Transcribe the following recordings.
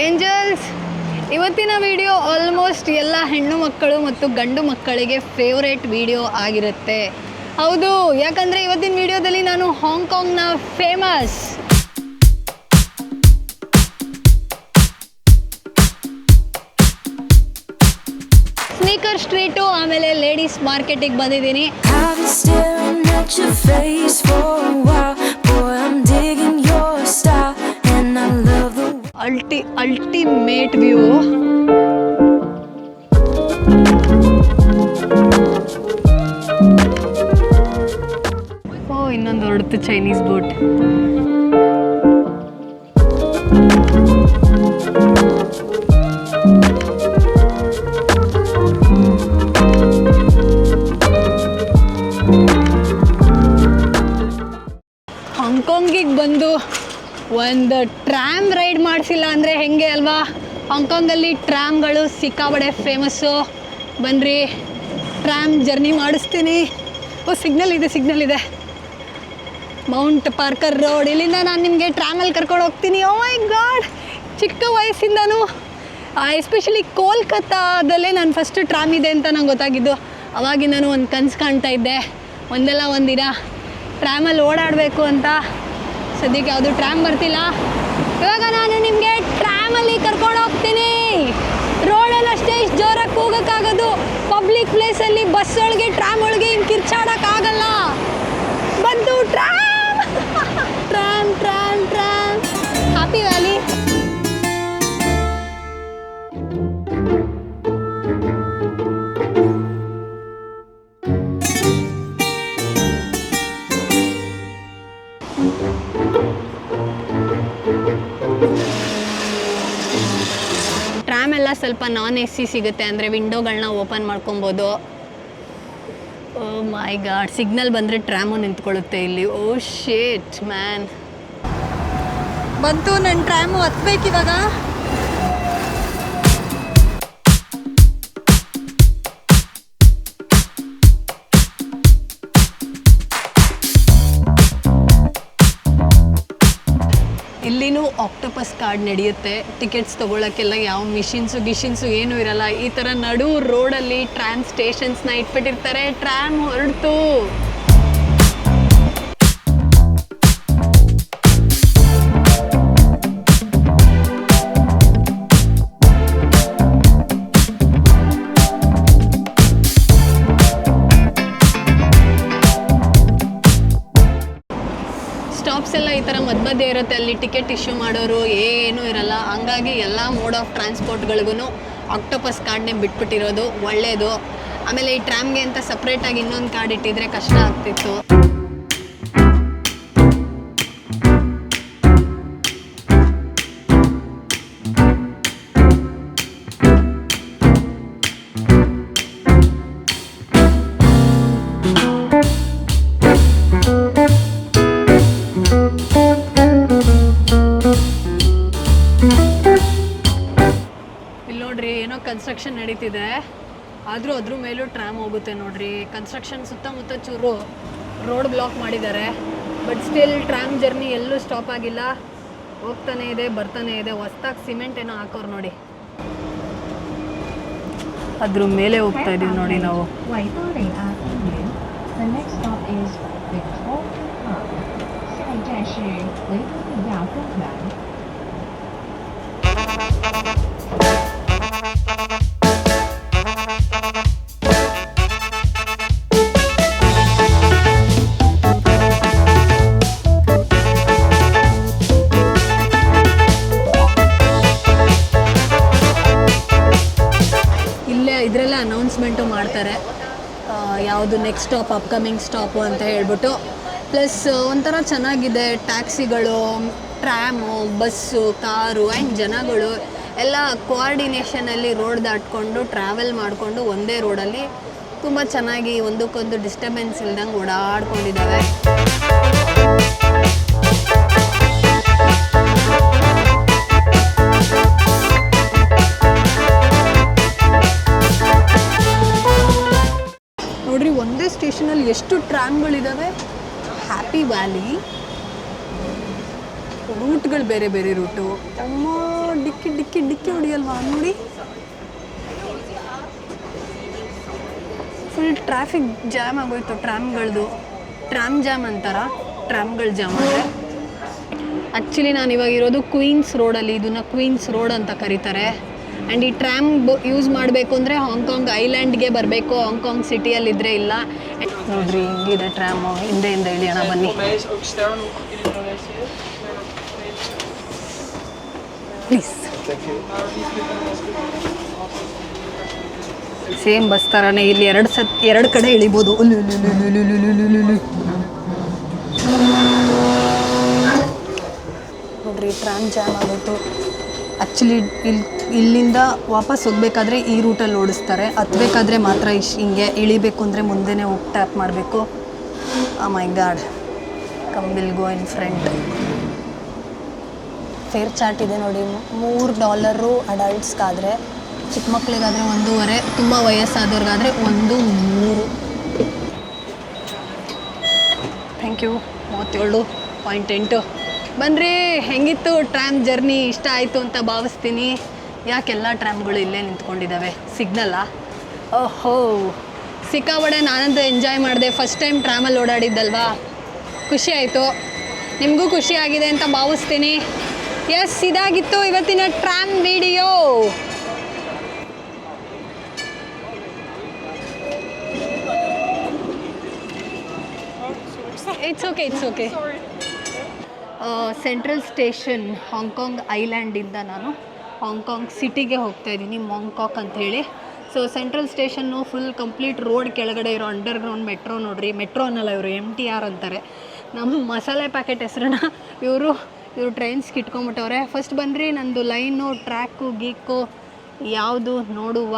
Angels, ಇವತ್ತಿನ video almost ಎಲ್ಲ ಹೆಣ್ಣು ಮಕ್ಕಳು ಮತ್ತು ಗಂಡು ಮಕ್ಕಳಿಗೆ ಫೇವ್ರೇಟ್ ವಿಡಿಯೋ ಆಗಿರುತ್ತೆ. ಹೌದು, ಯಾಕಂದರೆ ಇವತ್ತಿನ ವಿಡಿಯೋದಲ್ಲಿ ನಾನು ಹಾಂಗ್ಕಾಂಗ್ನ ಫೇಮಸ್. ಸ್ನೀಕರ್ ಸ್ಟ್ರೀಟು, ಆಮೇಲೆ ಲೇಡೀಸ್ ಮಾರ್ಕೆಟಿಗೆ ಬಂದಿದ್ದೀನಿ. ಅಲ್ಟಿ ಅಲ್ಟಿಮೇಟ್ ವ್ಯೂ ಓ ಇನ್ನೊಂದು ಹೊರಡ್ತು ಚೈನೀಸ್ ಬೋಟ್ ಮಾಡಿಸಿಲ್ಲ ಅಂದರೆ ಹೆಂಗೆ ಅಲ್ವಾ? ಹಾಂಗ್ಕಾಂಗಲ್ಲಿ ಟ್ರ್ಯಾಮ್ಗಳು ಸಿಕ್ಕಾಬಡೆ ಫೇಮಸ್ಸು ಬನ್ನಿರಿ ಟ್ರ್ಯಾಮ್ ಜರ್ನಿ ಮಾಡಿಸ್ತೀನಿ. ಓ ಸಿಗ್ನಲ್ ಇದೆ ಸಿಗ್ನಲ್ ಇದೆ. ಮೌಂಟ್ ಪಾರ್ಕರ್ ರೋಡ್ ಇಲ್ಲಿಂದ ನಾನು ನಿಮಗೆ ಟ್ರಾಮಲ್ಲಿ ಕರ್ಕೊಂಡು ಹೋಗ್ತೀನಿ. ಓ ಮೈ ಗಾಡ್ ಚಿಕ್ಕ ವಯಸ್ಸಿಂದನೂ ಎಸ್ಪೆಷಲಿ ಕೋಲ್ಕತ್ತಾದಲ್ಲೇ ನಾನು ಫಸ್ಟ್ ಟ್ರಾಮ್ ಇದೆ ಅಂತ ನಂಗೆ ಗೊತ್ತಾಗಿದ್ದು. ಅವಾಗಿಂದನೂ ಒಂದು ಕನಸು ಕಾಣ್ತಾ ಇದ್ದೆ. ಒಂದಲ್ಲ ಒಂದಿನ ಟ್ರಾಮಲ್ಲಿ ಓಡಾಡಬೇಕು ಅಂತ. ಸದ್ಯಕ್ಕೆ ಯಾವುದು ಟ್ರಾಮ್ ಬರ್ತಿಲ್ಲ. ಇವಾಗ ನಾನು ನಿಮಗೆ ಟ್ರಾಮಲ್ಲಿ ಕರ್ಕೊಂಡು ಹೋಗ್ತೀನಿ. ರೋಡಲ್ಲಿ ಅಷ್ಟೇ ಇಷ್ಟು ಜೋರಾಗಿ ಹೋಗೋಕ್ಕಾಗೋದು ಪಬ್ಲಿಕ್ ಪ್ಲೇಸಲ್ಲಿ ಬಸ್ ಒಳಗೆ ಟ್ರಾಮ್ ಒಳಗೆ ಹಿಂಗೆ ಕಿರ್ಚಾಡೋಕ್ಕಾಗಲ್ಲ ಬಂತು tram tram tram tram Happy Valley ಸ್ವಲ್ಪ ನಾನ್ ಎ ಸಿ ಸಿಗುತ್ತೆ ಅಂದರೆ ವಿಂಡೋಗಳನ್ನ ಓಪನ್ ಮಾಡ್ಕೊಬೋದು. ಓ ಮೈ ಗಾಡ್ ಸಿಗ್ನಲ್ ಬಂದರೆ ಟ್ರಾಮು ನಿಂತ್ಕೊಳ್ಳುತ್ತೆ ಇಲ್ಲಿ. ಓ ಶೇಟ್ ಮ್ಯಾನ್ ಬಂತು ನನ್ನ ಟ್ರಾಮು ಹತ್ಬೇಕು ಇಲ್ಲಿನೂ ಆಕ್ಟೋಪಸ್ ಕಾರ್ಡ್ ನಡೆಯುತ್ತೆ. ಟಿಕೆಟ್ಸ್ ತೊಗೊಳಕ್ಕೆಲ್ಲ ಯಾವ ಮಿಷಿನ್ಸು ಗಿಷಿನ್ಸು ಏನೂ ಇರಲ್ಲ. ಈ ಥರ ನಡು ರೋಡಲ್ಲಿ ಟ್ರ್ಯಾಮ್ ಸ್ಟೇಷನ್ಸ್ನ ಇಟ್ಬಿಟ್ಟಿರ್ತಾರೆ. ಟ್ರಾಮ್ ಹೊರಡ್ತು. ಸ್ಟಾಪ್ಸ್ ಎಲ್ಲ ಈ ಥರ ಮಧ್ಯ ಮಧ್ಯೆ ಇರುತ್ತೆ. ಅಲ್ಲಿ ಟಿಕೆಟ್ ಇಶ್ಯೂ ಮಾಡೋರು ಏನೂ ಇರಲ್ಲ. ಹಂಗಾಗಿ ಎಲ್ಲ ಮೋಡ್ ಆಫ್ ಟ್ರಾನ್ಸ್ಪೋರ್ಟ್ಗಳಿಗೂ ಆಕ್ಟೋಪಸ್ ಕಾರ್ಡ್ನೇ ಬಿಟ್ಬಿಟ್ಟಿರೋದು ಒಳ್ಳೆಯದು ಆಮೇಲೆ ಈ ಟ್ರಾಮ್ಗೆ ಅಂತ ಸಪ್ರೇಟಾಗಿ ಇನ್ನೊಂದು ಕಾರ್ಡ್ ಇಟ್ಟಿದ್ರೆ ಕಷ್ಟ ಆಗ್ತಿತ್ತು. ಇಲ್ಲಿ ನೋಡ್ರಿ, ಏನೋ ಕನ್ಸ್ಟ್ರಕ್ಷನ್ ನಡೀತಿದೆ. ಆದರೂ ಅದ್ರ ಮೇಲೂ ಟ್ರಾಮ್ ಹೋಗುತ್ತೆ ನೋಡ್ರಿ. ಕನ್ಸ್ಟ್ರಕ್ಷನ್ ಸುತ್ತಮುತ್ತ ಚೂರು ರೋಡ್ ಬ್ಲಾಕ್ ಮಾಡಿದ್ದಾರೆ. ಬಟ್ ಸ್ಟಿಲ್ ಟ್ರಾಮ್ ಜರ್ನಿ ಎಲ್ಲೂ ಸ್ಟಾಪ್ ಆಗಿಲ್ಲ. ಹೋಗ್ತಾನೆ ಇದೆ, ಬರ್ತಾನೆ ಇದೆ. ಹೊಸ್ದಾಗಿ ಸಿಮೆಂಟ್ ಏನೋ ಹಾಕೋರು ನೋಡಿ. ಅದ್ರ ಮೇಲೆ ಹೋಗ್ತಾ ಇದೀವಿ ನೋಡಿ ನಾವು. ಯಾವುದು ನೆಕ್ಸ್ಟ್ ಸ್ಟಾಪ್ ಅಪ್ಕಮಿಂಗ್ ಸ್ಟಾಪು ಅಂತ ಹೇಳ್ಬಿಟ್ಟು. ಪ್ಲಸ್ ಒಂಥರ ಚೆನ್ನಾಗಿದೆ. ಟ್ಯಾಕ್ಸಿಗಳು ಟ್ರ್ಯಾಮು ಬಸ್ಸು ಕಾರು ಆ್ಯಂಡ್ ಜನಗಳು ಎಲ್ಲ ಕೋಆರ್ಡಿನೇಷನಲ್ಲಿ ರೋಡ್ ದಾಟ್ಕೊಂಡು ಟ್ರಾವೆಲ್ ಮಾಡಿಕೊಂಡು ಒಂದೇ ರೋಡಲ್ಲಿ ತುಂಬ ಚೆನ್ನಾಗಿ ಒಂದಕ್ಕೊಂದು ಡಿಸ್ಟರ್ಬೆನ್ಸ್ ಇಲ್ದಂಗೆ ಓಡಾಡ್ಕೊಂಡಿದ್ದಾವೆ ಎಷ್ಟು ಹ್ಯಾಪಿ ವ್ಯಾಲಿ ರೂಟ್ಗಳು ಬೇರೆ ಬೇರೆ ರೂಟು ತಮ್ಮ ಡಿಕ್ಕಿ ಡಿಕ್ಕಿ ಡಿಕ್ಕಿ ಹೊಡಿಯಲ್ವಾ? ನೋಡಿ. ಫುಲ್ ಟ್ರಾಫಿಕ್ ಜಾಮ್ ಆಗೋಯ್ತು ಟ್ರಾಮ್ಗಳದು ಟ್ರಾಮ್ ಜಾಮ್ ಅಂತಾರ? ಟ್ರಾಮ್ಗಳು ಜಾಮ್ ಅಂದರೆ? ಆ್ಯಕ್ಚುಲಿ ನಾನು ಇವಾಗ ಇರೋದು ಕ್ವೀನ್ಸ್ ರೋಡಲ್ಲಿ ಇದನ್ನು ಕ್ವೀನ್ಸ್ ರೋಡ್ ಅಂತ ಕರೀತಾರೆ. ಆ್ಯಂಡ್ ಈ ಟ್ರ್ಯಾಮ್ ಯೂಸ್ ಮಾಡಬೇಕು ಅಂದರೆ ಹಾಂಗ್ಕಾಂಗ್ ಐಲ್ಯಾಂಡ್ಗೆ ಬರಬೇಕು. ಹಾಂಗ್ಕಾಂಗ್ ಸಿಟಿಯಲ್ಲಿದ್ದರೆ ಇಲ್ಲ. ನೋಡ್ರಿ, ಹಿಂಗಿದೆ ಟ್ರ್ಯಾಮು ಹಿಂದೆ ಹಿಂದೆ ಇಳಿಯೋಣ ಬನ್ನಿ. ಪ್ಲೀಸ್ ಸೇಮ್ ಬಸ್ ಥರನೇ ಇಲ್ಲಿ ಎರಡು ಸತ್, ಎರಡು ಕಡೆ ಇಳಿಬೋದು. ನೋಡ್ರಿ ಟ್ರ್ಯಾಮ್ ಜಾಮ್ ಆಗೋಯ್ತು. ಆ್ಯಕ್ಚುಲಿ ಇಲ್ಲಿ ಇಲ್ಲಿಂದ ವಾಪಸ್ ಹೋಗ್ಬೇಕಾದ್ರೆ ಈ ರೂಟಲ್ಲಿ ಓಡಿಸ್ತಾರೆ. ಹತ್ಬೇಕಾದ್ರೆ ಮಾತ್ರ ಇಶ್, ಹಿಂಗೆ ಇಳಿಬೇಕು ಅಂದರೆ ಮುಂದೆನೇ ಹೋಗಿ ಟ್ಯಾಪ್ ಮಾಡಬೇಕು. ಆ my god ಕಂಬಿಲ್ go in front fare chart ಇದೆ ನೋಡಿ. ಮೂರು ಡಾಲರು ಅಡಲ್ಟ್ಸ್ಗಾದರೆ, ಚಿಕ್ಕ ಮಕ್ಕಳಿಗಾದರೆ ಒಂದೂವರೆ, ತುಂಬ ವಯಸ್ಸಾದವ್ರಿಗಾದರೆ ಒಂದು ಮೂರು. ಥ್ಯಾಂಕ್ ಯು ಮೂವತ್ತೇಳು ಪಾಯಿಂಟ್ ಎಂಟು. ಬನ್ನಿರಿ ಹೆಂಗಿತ್ತು ಟ್ರ್ಯಾಮ್ ಜರ್ನಿ ಇಷ್ಟ ಆಯಿತು ಅಂತ ಭಾವಿಸ್ತೀನಿ. ಯಾಕೆಲ್ಲ ಟ್ರ್ಯಾಮ್ಗಳು ಇಲ್ಲೇ ನಿಂತ್ಕೊಂಡಿದ್ದಾವೆ ಸಿಗ್ನಲ್ಲ ಓಹೋ. ಸಿಕ್ಕಾಬಡೆ ನಾನಂತೂ ಎಂಜಾಯ್ ಮಾಡಿದೆ. ಫಸ್ಟ್ ಟೈಮ್ ಟ್ರ್ಯಾಮಲ್ಲಿ ಓಡಾಡಿದ್ದಲ್ವಾ? ಖುಷಿ ಆಯಿತು. ನಿಮಗೂ ಖುಷಿ ಆಗಿದೆ ಅಂತ ಭಾವಿಸ್ತೀನಿ. ಎಸ್ ಇದಾಗಿತ್ತು ಇವತ್ತಿನ tram video it's okay it's okay Central station Hong Kong ಐಲ್ಯಾಂಡಿಂದ ನಾನು ಹಾಂಗ್ಕಾಂಗ್ ಸಿಟಿಗೆ ಹೋಗ್ತಾ ಇದ್ದೀನಿ ಮಾಂಗ್ಕಾಕ್ ಹೇಳಿ. So Central station full complete road ಕೆಳಗಡೆ ಇರೋ ಅಂಡರ್ಗ್ರೌಂಡ್ ಮೆಟ್ರೋ ನೋಡ್ರಿ. ಮೆಟ್ರೋ ಅನ್ನಲ್ಲ ಇವರು ಎಂ ಟಿ ಆರ್ ಅಂತಾರೆ. ನಮ್ಮ ಮಸಾಲೆ ಪ್ಯಾಕೆಟ್ ಹೆಸ್ರನ್ನ ಇವರು ಇವರು ಟ್ರೈನ್ಸ್ಗೆ ಇಟ್ಕೊಂಬಿಟ್ಟವ್ರೆ ಫಸ್ಟ್ ಬಂದ್ರಿ, ನಂದು ಲೈನು ಟ್ರ್ಯಾಕು ಗೀಕು ಯಾವುದು ನೋಡುವ.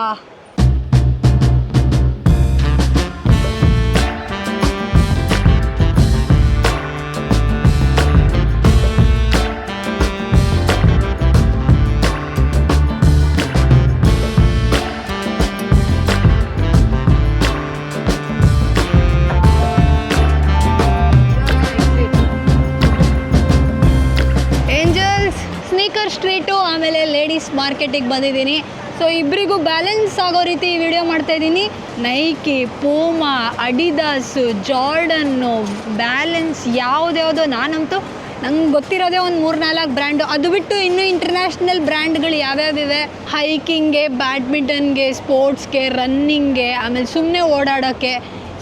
ಮಾರ್ಕೆಟಿಗೆ ಬಂದಿದ್ದೀನಿ. ಸೊ ಇಬ್ಬರಿಗೂ ಬ್ಯಾಲೆನ್ಸ್ ಆಗೋ ರೀತಿ ವಿಡಿಯೋ ಮಾಡ್ತಾ ಇದ್ದೀನಿ. Nike Puma Adidas Jordan balance ಯಾವುದ್ಯಾವುದೋ ನಾನಂತೂ ನಂಗೆ ಗೊತ್ತಿರೋದೇ ಒಂದು ಮೂರು ನಾಲ್ಕು ಬ್ರ್ಯಾಂಡು ಅದು ಬಿಟ್ಟು ಇನ್ನೂ ಇಂಟರ್ನ್ಯಾಷನಲ್ ಬ್ರ್ಯಾಂಡ್ಗಳು ಯಾವ್ಯಾವಿವೆ ಹೈಕಿಂಗ್ಗೆ ಬ್ಯಾಡ್ಮಿಂಟನ್ಗೆ ಸ್ಪೋರ್ಟ್ಸ್ಗೆ ರನ್ನಿಂಗ್ಗೆ ಆಮೇಲೆ ಸುಮ್ಮನೆ ಓಡಾಡೋಕ್ಕೆ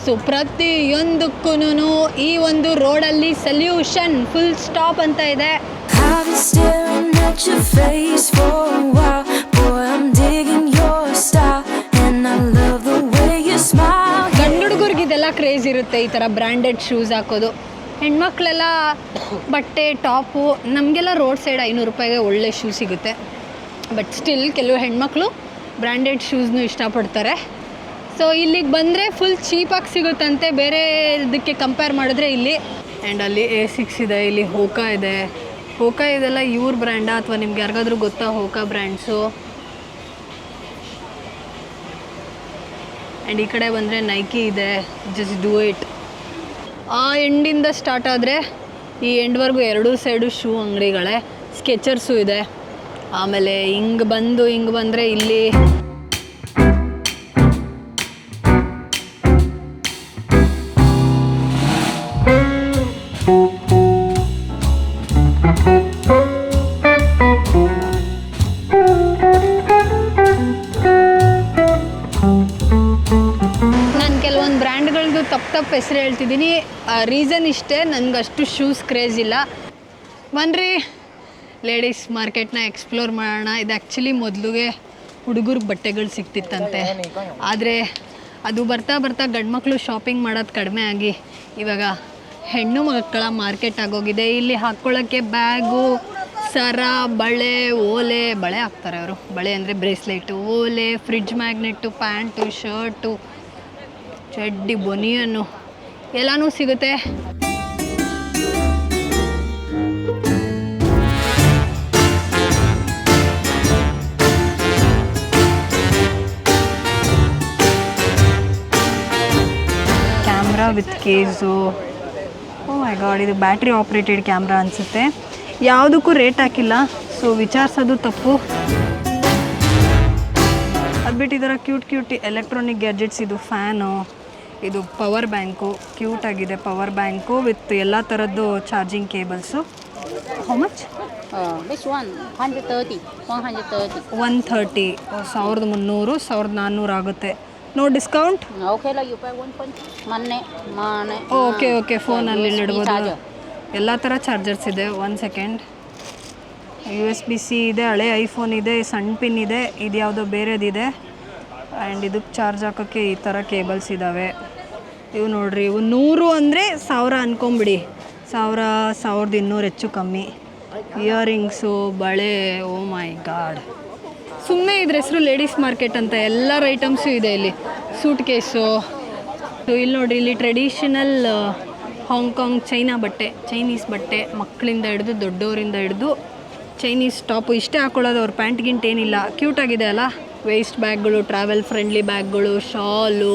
ಸೊ ಪ್ರತಿಯೊಂದಕ್ಕೂ ಈ ಒಂದು ರೋಡಲ್ಲಿ ಸಲ್ಯೂಷನ್ ಫುಲ್ ಸ್ಟಾಪ್ ಅಂತ ಇದೆ. At ಹುಡುಗರಿಗೆ ಇದೆಲ್ಲ ಕ್ರೇಜ್ ಇರುತ್ತೆ, ಈ ಥರ ಬ್ರ್ಯಾಂಡೆಡ್ ಶೂಸ್ ಹಾಕೋದು. ಹೆಣ್ಮಕ್ಳೆಲ್ಲ ಬಟ್ಟೆ ಟಾಪು ನಮಗೆಲ್ಲ ರೋಡ್ ಸೈಡ್ ಐನೂರು ರೂಪಾಯಿಗೆ ಒಳ್ಳೆ ಶೂ ಸಿಗುತ್ತೆ. ಬಟ್ ಸ್ಟಿಲ್ ಕೆಲವು ಹೆಣ್ಮಕ್ಳು ಬ್ರ್ಯಾಂಡೆಡ್ ಶೂಸ್ನು ಇಷ್ಟಪಡ್ತಾರೆ. ಸೊ ಇಲ್ಲಿಗೆ ಬಂದರೆ ಫುಲ್ ಚೀಪಾಗಿ ಸಿಗುತ್ತಂತೆ. ಬೇರೆ ಇದಕ್ಕೆ ಕಂಪೇರ್ ಮಾಡಿದ್ರೆ ಇಲ್ಲಿ ಆ್ಯಂಡ್ ಅಲ್ಲಿ ಎ ಸಿಕ್ಸ್ ಇದೆ, ಇಲ್ಲಿ ಹೋಕಾ ಇದೆ ಹೋಕಾ ಇದೆಲ್ಲ ಇವ್ರ ಬ್ರ್ಯಾಂಡಾ ಅಥವಾ ನಿಮ್ಗೆ ಯಾರಿಗಾದ್ರೂ ಗೊತ್ತಾ ಹೋಕಾ ಬ್ರ್ಯಾಂಡ್ಸು ಆ್ಯಂಡ್ ಈ ಕಡೆ ಬಂದರೆ ನೈಕಿ ಇದೆ. ಜಸ್ಟ್ ಡೂ ಇಟ್ ಆ ಎಂಡಿಂದ ಸ್ಟಾರ್ಟ್ ಆದರೆ ಈ ಎಂಡ್ವರೆಗೂ ಎರಡೂ ಸೈಡು ಶೂ ಅಂಗಡಿಗಳೇ. ಸ್ಕೆಚರ್ಸು ಇದೆ. ಆಮೇಲೆ ಹಿಂಗೆ ಬಂದು ಹಿಂಗೆ ಬಂದರೆ ಇಲ್ಲಿ ರೀಸನ್ ಇಷ್ಟೇ ನನಗೆ ಅಷ್ಟು ಶೂಸ್ ಕ್ರೇಜ್ ಇಲ್ಲ. ಬನ್ನಿರಿ ಲೇಡೀಸ್ ಮಾರ್ಕೆಟ್ನ ಎಕ್ಸ್ಪ್ಲೋರ್ ಮಾಡೋಣ. ಇದು ಆ್ಯಕ್ಚುಲಿ ಮೊದಲಿಗೆ ಹುಡುಗರು ಬಟ್ಟೆಗಳು ಸಿಗ್ತಿತ್ತಂತೆ. ಆದರೆ ಅದು ಬರ್ತಾ ಬರ್ತಾ ಗಂಡ್ಮಕ್ಳು ಶಾಪಿಂಗ್ ಮಾಡೋದು ಕಡಿಮೆ ಆಗಿ ಇವಾಗ ಹೆಣ್ಣು ಮಕ್ಕಳ ಮಾರ್ಕೆಟ್ ಆಗೋಗಿದೆ. ಇಲ್ಲಿ ಹಾಕ್ಕೊಳ್ಳೋಕ್ಕೆ ಬ್ಯಾಗು, ಸರ, ಬಳೆ, ಓಲೆ, ಬಳೆ ಹಾಕ್ತಾರೆ ಅವರು. ಬಳೆ ಅಂದರೆ ಬ್ರೇಸ್ಲೆಟು, ಓಲೆ ಫ್ರಿಡ್ಜ್ ಮ್ಯಾಗ್ನೆಟ್ಟು ಪ್ಯಾಂಟು ಶರ್ಟು ಚಡ್ಡಿ ಬನಿಯನ್ನು ಎಲ್ಲನೂ ಸಿಗುತ್ತೆ. Camera with case. Oh my God ಇದು ಬ್ಯಾಟ್ರಿ ಆಪ್ರೇಟೆಡ್ ಕ್ಯಾಮ್ರಾ ಅನಿಸುತ್ತೆ. ಯಾವುದಕ್ಕೂ ರೇಟ್ ಹಾಕಿಲ್ಲ ಸೊ ವಿಚಾರಿಸೋದು ತಪ್ಪು. ಅದು ಇದರ ಕ್ಯೂಟ್ ಕ್ಯೂಟಿ ಎಲೆಕ್ಟ್ರಾನಿಕ್ ಗ್ಯಾಜೆಟ್ಸ್ ಇದು ಫ್ಯಾನು ಇದು ಪವರ್ ಬ್ಯಾಂಕು ಕ್ಯೂಟ್ ಆಗಿದೆ ಪವರ್ ಬ್ಯಾಂಕು ವಿತ್ ಎಲ್ಲ ಥರದ್ದು charging cables how much one, 130, 130. One thirty ಸಾವಿರದ ಮುನ್ನೂರು ಸಾವಿರದ ನಾನ್ನೂರು ಆಗುತ್ತೆ no discount okay. Okay okay ಫೋನಲ್ಲಿ ನೆಡ್ಬೋದು ಇಡ್ಬೋದು. ಎಲ್ಲ ಥರ ಚಾರ್ಜರ್ಸ್ ಇದೆ one second U S B C ಇದೆ ಹಳೆ ಐಫೋನ್ ಇದೆ ಸಣ್ಣ ಪಿನ್ ಇದೆ ಇದು ಯಾವುದೋ ಬೇರೆದಿದೆ ಆ್ಯಂಡ್ ಇದಕ್ಕೆ ಚಾರ್ಜ್ ಹಾಕೋಕ್ಕೆ ಈ ಥರ ಕೇಬಲ್ಸ್ ಇದ್ದಾವೆ ಇವು ನೋಡಿರಿ, ಇವು ನೂರು ಅಂದರೆ ಸಾವಿರ ಅನ್ಕೊಂಬಿಡಿ. ಸಾವಿರ, ಸಾವಿರದ ಇನ್ನೂರು ಹೆಚ್ಚು ಕಮ್ಮಿ. ಇಯರಿಂಗ್ಸು ಬಳೆ oh ಓ ಮೈ ಗಾಡ್ ಸುಮ್ಮನೆ ಇದ್ರ ಹೆಸರು ಲೇಡೀಸ್ ಮಾರ್ಕೆಟ್ ಅಂತ ಎಲ್ಲರ ಐಟಮ್ಸು ಇದೆ ಇಲ್ಲಿ. ಸೂಟ್ ಕೇಸು ಇಲ್ಲಿ ನೋಡ್ರಿ, ಇಲ್ಲಿ ಟ್ರೆಡಿಷನಲ್ ಹಾಂಗ್ಕಾಂಗ್ ಚೈನಾ ಬಟ್ಟೆ ಚೈನೀಸ್ ಬಟ್ಟೆ, ಮಕ್ಕಳಿಂದ ಹಿಡಿದು ದೊಡ್ಡವರಿಂದ ಹಿಡಿದು ಚೈನೀಸ್ ಟಾಪು ಇಷ್ಟೇ ಹಾಕೊಳ್ಳೋದು, ಅವ್ರ ಪ್ಯಾಂಟ್ ಗಿಂಟ್ ಏನಿಲ್ಲ. ಕ್ಯೂಟ್ ಆಗಿದೆ ಅಲ್ಲ? ವೇಸ್ಟ್ ಬ್ಯಾಗ್ಗಳು ಟ್ರಾವೆಲ್ ಫ್ರೆಂಡ್ಲಿ ಬ್ಯಾಗ್ಗಳು ಶಾಲು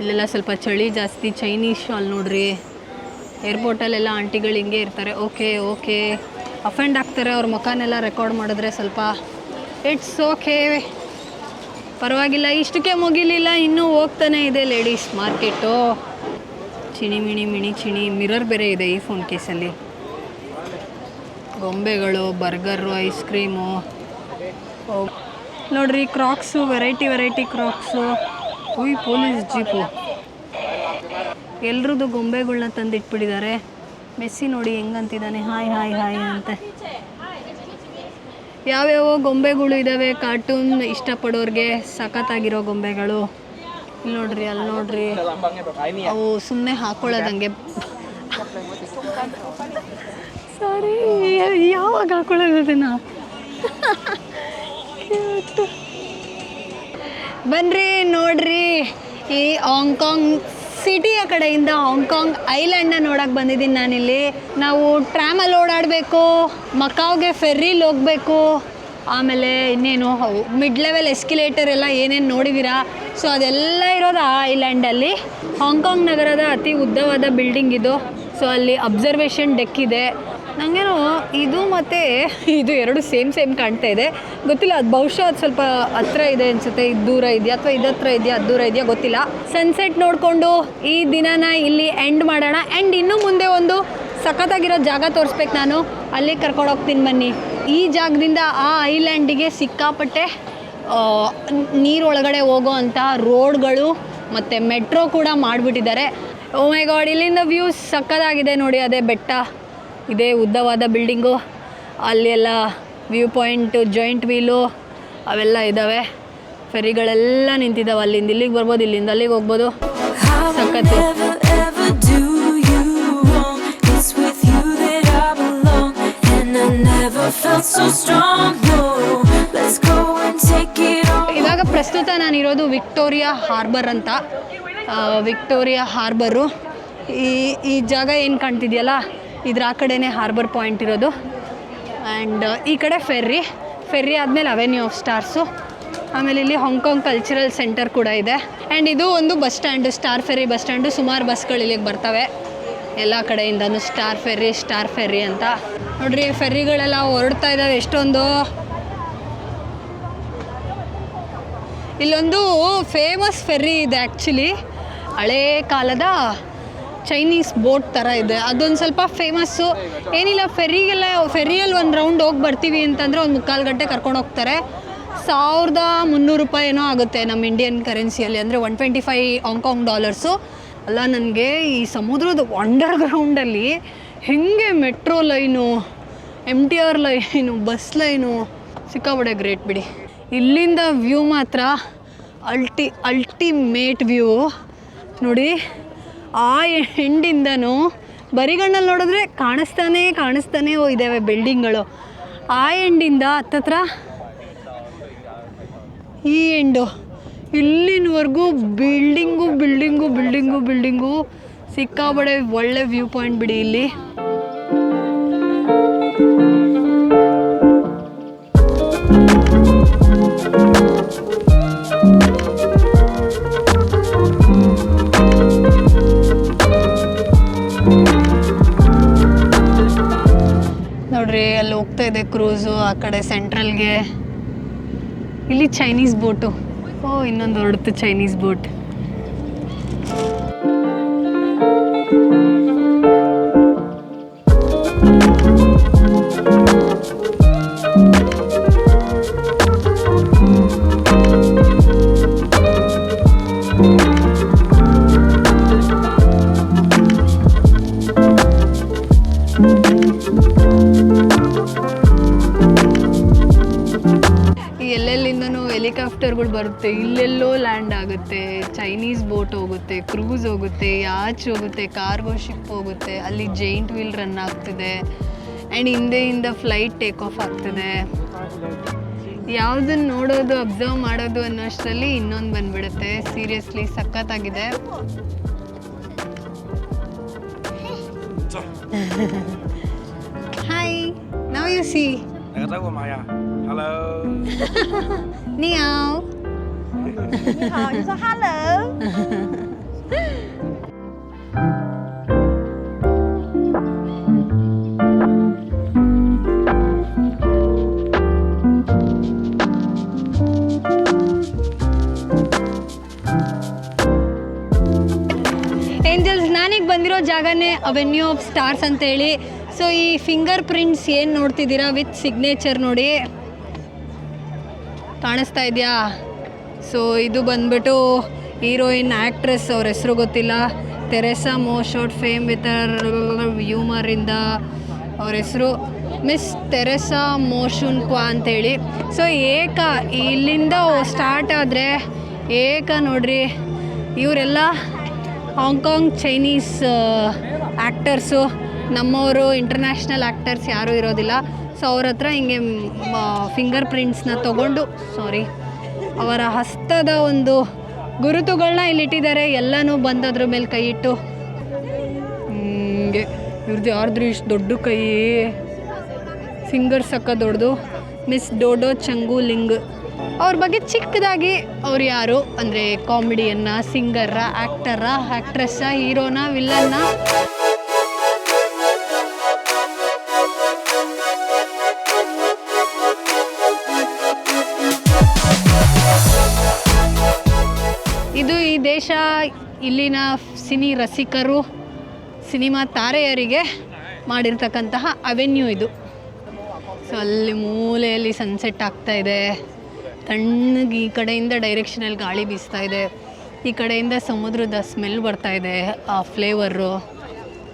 ಇಲ್ಲೆಲ್ಲ ಸ್ವಲ್ಪ ಚಳಿ ಜಾಸ್ತಿ ಚೈನೀಸ್ ಶಾಲ್ ನೋಡ್ರಿ. ಏರ್ಪೋರ್ಟಲ್ಲೆಲ್ಲ ಆಂಟಿಗಳು ಹಿಂಗೆ ಇರ್ತಾರೆ. ಓಕೆ ಓಕೆ ಅಫೆಂಡ್ ಆಗ್ತಾರೆ, ಅವ್ರ ಮುಖನೆಲ್ಲ ರೆಕಾರ್ಡ್ ಮಾಡಿದ್ರೆ ಸ್ವಲ್ಪ. ಇಟ್ಸ್ ಓಕೆ ಪರವಾಗಿಲ್ಲ, ಇಷ್ಟಕ್ಕೆ ಮುಗಿಲಿಲ್ಲ, ಇನ್ನೂ ಹೋಗ್ತಾನೆ ಇದೆ ಲೇಡೀಸ್ ಮಾರ್ಕೆಟು ಚಿಣಿ, ಮಿಣಿ ಮಿಣಿ, ಚಿಣಿ ಮಿರರ್ ಬೇರೆ ಇದೆ ಈ ಫೋನ್ ಕೇಸಲ್ಲಿ ಗೊಂಬೆಗಳು ಬರ್ಗರು ಐಸ್ ಕ್ರೀಮು ನೋಡ್ರಿ ಕ್ರಾಕ್ಸು ವೆರೈಟಿ ವೆರೈಟಿ ಕ್ರಾಕ್ಸು ಉಯ್, ಪೊಲೀಸ್ ಜೀಪು. ಎಲ್ರದ್ದು ಗೊಂಬೆಗಳನ್ನ ತಂದಿಟ್ಬಿಟ್ಟಿದ್ದಾರೆ. ಮೆಸ್ಸಿ ನೋಡಿ ಹೆಂಗಂತಿದ್ದಾನೆ. ಹಾಯ್ ಹಾಯ್ ಹಾಯ್ ಅಂತ. ಯಾವ್ಯಾವ ಗೊಂಬೆಗಳು ಇದ್ದಾವೆ ಕಾರ್ಟೂನ್ ಇಷ್ಟಪಡೋರಿಗೆ ಸಖತ್ತಾಗಿರೋ ಗೊಂಬೆಗಳು. ಇಲ್ಲಿ ನೋಡ್ರಿ ಅಲ್ಲಿ ನೋಡ್ರಿ. ಅವು ಸುಮ್ಮನೆ ಹಾಕೊಳ್ಳೋದಂಗೆ. ಸಾರಿ ಯಾವಾಗ ಹಾಕೊಳ್ಳೋದು ಅದನ್ನ? Cute. ಬನ್ರಿ, ನೋಡ್ರಿ. ಈ ಹಾಂಗ್ಕಾಂಗ್ ಸಿಟಿಯ ಕಡೆಯಿಂದ ಹಾಂಗ್ಕಾಂಗ್ ಐಲ್ಯಾಂಡ್ನ ನೋಡಕ್ಕೆ ಬಂದಿದ್ದೀನಿ ನಾನಿಲ್ಲಿ. ನಾವು ಟ್ರಾಮಲ್ಲಿ ಓಡಾಡಬೇಕು, ಮಕಾವ್ಗೆ ಫೆರ್ರಿಲಿ ಹೋಗಬೇಕು. ಆಮೇಲೆ ಇನ್ನೇನು ಮಿಡ್ ಲೆವೆಲ್ ಎಸ್ಕಿಲೇಟರ್ ಎಲ್ಲ ಏನೇನು ನೋಡಿದ್ದೀರಾ ಸೊ, ಅದೆಲ್ಲ ಇರೋದು ಆ ಐಲ್ಯಾಂಡಲ್ಲಿ ಹಾಂಗ್ಕಾಂಗ್ ನಗರದ ಅತಿ ಉದ್ದವಾದ ಬಿಲ್ಡಿಂಗ್ ಇದು. ಸೊ, ಅಲ್ಲಿ ಅಬ್ಸರ್ವೇಷನ್ ಡೆಕ್ ಇದೆ. ನನಗೇನು ಇದು ಮತ್ತು ಇದು ಎರಡು ಸೇಮ್ ಸೇಮ್ ಕಾಣ್ತಾ ಇದೆ. ಗೊತ್ತಿಲ್ಲ, ಅದು ಬಹುಶಃ ಅದು ಸ್ವಲ್ಪ ಹತ್ರ ಇದೆ ಅನಿಸುತ್ತೆ, ಇದು ದೂರ ಇದೆಯಾ ಅಥವಾ ಇದು ಹತ್ರ ಇದೆಯಾ, ಅದು ದೂರ ಇದೆಯಾ ಗೊತ್ತಿಲ್ಲ. ಸನ್ಸೆಟ್ ನೋಡಿಕೊಂಡು ಈ ದಿನನ ಇಲ್ಲಿ ಎಂಡ್ ಮಾಡೋಣ. ಆ್ಯಂಡ್ ಇನ್ನೂ ಮುಂದೆ ಒಂದು ಸಖತ್ತಾಗಿರೋ ಜಾಗ ತೋರಿಸ್ಬೇಕು ನಾನು. ಅಲ್ಲಿ ಕರ್ಕೊಂಡು ಹೋಗ್ತೀನಿ ಬನ್ನಿ. ಈ ಜಾಗದಿಂದ ಆ ಐಲ್ಯಾಂಡಿಗೆ ಸಿಕ್ಕಾಪಟ್ಟೆ ನೀರೊಳಗಡೆ ಹೋಗೋ ಅಂಥ ರೋಡ್ಗಳು ಮತ್ತು ಮೆಟ್ರೋ ಕೂಡ ಮಾಡಿಬಿಟ್ಟಿದ್ದಾರೆ. ಓ ಮೈ ಗಾಡ್ ಇಲ್ಲಿಂದ ವ್ಯೂ ಸಕ್ಕದಾಗಿದೆ ನೋಡಿ ಅದೇ ಬೆಟ್ಟ. ಇದೇ ಉದ್ದವಾದ ಬಿಲ್ಡಿಂಗು ಅಲ್ಲಿ ಎಲ್ಲ ವ್ಯೂ ಪಾಯಿಂಟು ಜಾಯಿಂಟ್ ವೀಲು ಅವೆಲ್ಲ ಇದ್ದಾವೆ ಫೆರಿಗಳೆಲ್ಲ ನಿಂತಿದ್ದಾವೆ ಅಲ್ಲಿಂದ ಇಲ್ಲಿಗೆ ಬರ್ಬೋದು ಇಲ್ಲಿಂದ ಅಲ್ಲಿಗೆ ಹೋಗ್ಬೋದು. ಸಖತ್ತು. ಇವಾಗ ಪ್ರಸ್ತುತ ನಾನಿರೋದು ವಿಕ್ಟೋರಿಯಾ ಹಾರ್ಬರ್ ಅಂತ. ವಿಕ್ಟೋರಿಯಾ ಹಾರ್ಬರು ಈ ಈ ಜಾಗ ಏನು ಕಾಣ್ತಿದೆಯಲ್ಲ? ಇದ್ರ ಆ ಕಡೆನೇ ಹಾರ್ಬರ್ ಪಾಯಿಂಟ್ ಇರೋದು. ಆ್ಯಂಡ್ ಈ ಕಡೆ ಫೆರ್ರಿ ಫೆರ್ರಿ ಆದಮೇಲೆ ಅವೆನ್ಯೂ ಆಫ್ ಸ್ಟಾರ್ಸು ಆಮೇಲೆ ಇಲ್ಲಿ ಹಾಂಗ್ಕಾಂಗ್ ಕಲ್ಚರಲ್ ಸೆಂಟರ್ ಕೂಡ ಇದೆ. ಆ್ಯಂಡ್ ಇದು ಒಂದು bus stand Star Ferry bus stand ಸುಮಾರು ಬಸ್ಗಳು ಇಲ್ಲಿಗೆ ಬರ್ತವೆ. ಎಲ್ಲ ಕಡೆಯಿಂದನೂ ಸ್ಟಾರ್ ಫೆರ್ರಿ ಸ್ಟಾರ್ ಫೆರ್ರಿ ಅಂತ. ನೋಡ್ರಿ ಫೆರ್ರಿಗಳೆಲ್ಲ ಹೊರಡ್ತಾ ಇದ್ದಾವೆ ಎಷ್ಟೊಂದು. ಇಲ್ಲೊಂದು ಫೇಮಸ್ ಫೆರ್ರಿ ಇದೆ ಆ್ಯಕ್ಚುಲಿ ಹಳೇ ಕಾಲದ ಚೈನೀಸ್ ಬೋಟ್ ಥರ ಇದೆ. ಅದೊಂದು ಸ್ವಲ್ಪ ಫೇಮಸ್ಸು ಏನಿಲ್ಲ ಫೆರಿಗೆಲ್ಲ ಫೆರಿಯಲ್ಲಿ ಒಂದು ರೌಂಡ್ ಹೋಗಿ ಬರ್ತೀವಿ ಅಂತಂದರೆ ಒಂದು ಮುಕ್ಕಾಲು ಗಂಟೆ ಕರ್ಕೊಂಡು ಹೋಗ್ತಾರೆ. ಸಾವಿರದ ಮುನ್ನೂರು ರೂಪಾಯಿ ಏನೋ ಆಗುತ್ತೆ ನಮ್ಮ ಇಂಡಿಯನ್ ಕರೆನ್ಸಿಯಲ್ಲಿ ಅಂದರೆ one twenty five Hong Kong dollars ಅಲ್ಲ, ನನಗೆ ಈ ಸಮುದ್ರದ ಅಂಡರ್ ಗ್ರೌಂಡಲ್ಲಿ ಹೆಂಗೆ metro line M T R line bus line ಸಿಕ್ಕಾಬಿಡೆ great ಬಿಡಿ. ಇಲ್ಲಿಂದ ವ್ಯೂ ಮಾತ್ರ ಅಲ್ಟಿ ಅಲ್ಟಿಮೇಟ್ ವ್ಯೂ ನೋಡಿ ಆ ಎಂಡಿಂದನೂ ಬರಿಗಣ್ಣಲ್ಲಿ ನೋಡಿದ್ರೆ ಕಾಣಿಸ್ತಾನೆ ಕಾಣಿಸ್ತಾನೆ ಇದ್ದಾವೆ ಬಿಲ್ಡಿಂಗ್ಗಳು. ಆ ಎಂಡಿಂದ ಹತ್ತತ್ರ ಈ ಎಂಡು ಇಲ್ಲಿನವರೆಗೂ ಬಿಲ್ಡಿಂಗು ಬಿಲ್ಡಿಂಗು ಬಿಲ್ಡಿಂಗು ಬಿಲ್ಡಿಂಗು ಸಿಕ್ಕಾಬಡೆ ಒಳ್ಳೆ ವ್ಯೂ ಪಾಯಿಂಟ್ ಬಿಡಿ ಇಲ್ಲಿ. ಹೋಗ್ತಾ ಇದೆ ಕ್ರೂಸು ಆ ಕಡೆ ಸೆಂಟ್ರಲ್ಗೆ. ಇಲ್ಲಿ ಚೈನೀಸ್ ಬೋಟು ಓ ಇನ್ನೊಂದು ಹೊರಡ್ತು ಚೈನೀಸ್ ಬೋಟ್ ಬರುತ್ತೆ ಇಲ್ಲೆಲ್ಲೋ ಲ್ಯಾಂಡ್ ಆಗುತ್ತೆ ಚೈನೀಸ್ ಬೋಟ್ ಹೋಗುತ್ತೆ ಕ್ರೂಸ್ ಹೋಗುತ್ತೆ ಯಾಚ್ ಹೋಗುತ್ತೆ ಕಾರ್ಗೋ ಶಿಪ್ ಹೋಗುತ್ತೆ ಅಲ್ಲಿ ಜೈಂಟ್ ವೀಲ್ ರನ್ ಆಗ್ತಿದೆ ಆ್ಯಂಡ್ ಹಿಂದೆಯಿಂದ ಫ್ಲೈಟ್ ಟೇಕ್ ಆಫ್ ಆಗ್ತಿದೆ. ಯಾವುದನ್ನು ನೋಡೋದು ಅಬ್ಸರ್ವ್ ಮಾಡೋದು ಅನ್ನೋಷ್ಟರಲ್ಲಿ ಇನ್ನೊಂದು ಬಂದ್ಬಿಡುತ್ತೆ. ಸೀರಿಯಸ್ಲಿ ಸಖತ್ತಾಗಿದೆ. Hi now you see Maya. Halo. 你好。你好，你说 hello。 angels ನಾನೀಗ ಬಂದಿರೋ ಜಾಗನೇ ಅವೆನ್ಯೂ ಆಫ್ ಸ್ಟಾರ್ಸ್ ಅಂತೇಳಿ ಸೊ ಈ ಫಿಂಗರ್ ಪ್ರಿಂಟ್ಸ್ ಏನು ನೋಡ್ತಿದ್ದೀರಾ ವಿತ್ ಸಿಗ್ನೇಚರ್ ನೋಡಿ ಕಾಣಿಸ್ತಾ ಇದೆಯಾ ಸೊ ಇದು ಬಂದ್ಬಿಟ್ಟು ಹೀರೋಯಿನ್ ಆ್ಯಕ್ಟ್ರೆಸ್ ಅವ್ರ ಹೆಸರು ಗೊತ್ತಿಲ್ಲ. ತೆರೆಸಾ ಮೋಶೋಟ್ ಫೇಮ್ ವಿತ್ ಹ್ಯೂಮರಿಂದ ಅವ್ರ ಹೆಸರು ಮಿಸ್ ತೆರೆಸಾ ಮೋಶುನ್ ಕ್ವಾ ಅಂತೇಳಿ. ಸೊ ಏಕ ಇಲ್ಲಿಂದ ಸ್ಟಾರ್ಟ್ ಆದರೆ ಏಕ ನೋಡ್ರಿ, ಇವರೆಲ್ಲ ಹಾಂಗ್ಕಾಂಗ್ ಚೈನೀಸ್ ಆ್ಯಕ್ಟರ್ಸು ನಮ್ಮವರು ಇಂಟರ್ನ್ಯಾಷನಲ್ ಆ್ಯಕ್ಟರ್ಸ್ ಯಾರೂ ಇರೋದಿಲ್ಲ. ಸೊ ಅವ್ರ ಹತ್ರ ಹಿಂಗೆ ಫಿಂಗರ್ ಪ್ರಿಂಟ್ಸ್ನ ತೊಗೊಂಡು ಸಾರಿ ಅವರ ಹಸ್ತದ ಒಂದು ಗುರುತುಗಳನ್ನ ಇಲ್ಲಿಟ್ಟಿದ್ದಾರೆ. ಎಲ್ಲನೂ ಬಂದು ಅದ್ರ ಮೇಲೆ ಕೈ ಇಟ್ಟು. ಹಿಂಗೆ ಇವ್ರದ್ದು ಯಾರ್ದು ಇಷ್ಟು ದೊಡ್ಡ ಕೈ. ಫಿಂಗರ್ ಸಕ್ಕ ದೊಡ್ಡದು. ಮಿಸ್ ಡೋಡೋ ಚಂಗು ಲಿಂಗ್. ಅವ್ರ ಬಗ್ಗೆ ಚಿಕ್ಕದಾಗಿ ಅವ್ರು ಯಾರು? ಅಂದರೆ ಕಾಮಿಡಿಯನ್ನ, ಸಿಂಗರ್ರ ಆ್ಯಕ್ಟರ ಆ್ಯಕ್ಟ್ರೆಸ್ಸ ಹೀರೋನ, ವಿಲ್ಲನ್ನ. ದೇಶ ಇಲ್ಲಿನ ಸಿನಿ ರಸಿಕರು, ಸಿನಿಮಾ ತಾರೆಯರಿಗೆ ಮಾಡಿರ್ತಕ್ಕಂತಹ ಅವೆನ್ಯೂ ಇದು. ಸೊ ಅಲ್ಲಿ ಮೂಲೆಯಲ್ಲಿ ಸನ್ಸೆಟ್ ಆಗ್ತಾ ಇದೆ. ತಣ್ಣಗೆ ಈ ಕಡೆಯಿಂದ ಡೈರೆಕ್ಷನಲ್ಲಿ ಗಾಳಿ ಬೀಸ್ತಾ ಇದೆ. ಈ ಕಡೆಯಿಂದ ಸಮುದ್ರದ ಸ್ಮೆಲ್ ಬರ್ತಾ ಇದೆ, ಆ ಫ್ಲೇವರು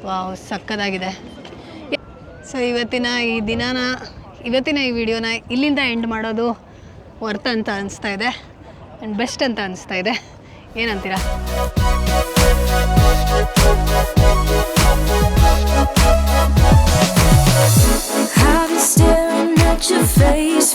ವಾವ್ ಸಕ್ಕದಾಗಿದೆ. ಸೊ ಇವತ್ತಿನ ಈ ದಿನಾನ, ಇವತ್ತಿನ ಈ ವಿಡಿಯೋನ ಇಲ್ಲಿಂದ ಎಂಡ್ ಮಾಡೋದು ವರ್ತ್ ಅಂತ ಅನಿಸ್ತಾ ಇದೆ. ಆ್ಯಂಡ್ ಬೆಸ್ಟ್ ಅಂತ ಅನಿಸ್ತಾ ಇದೆ. ಏನಂತೀರಾ I've been staring at your face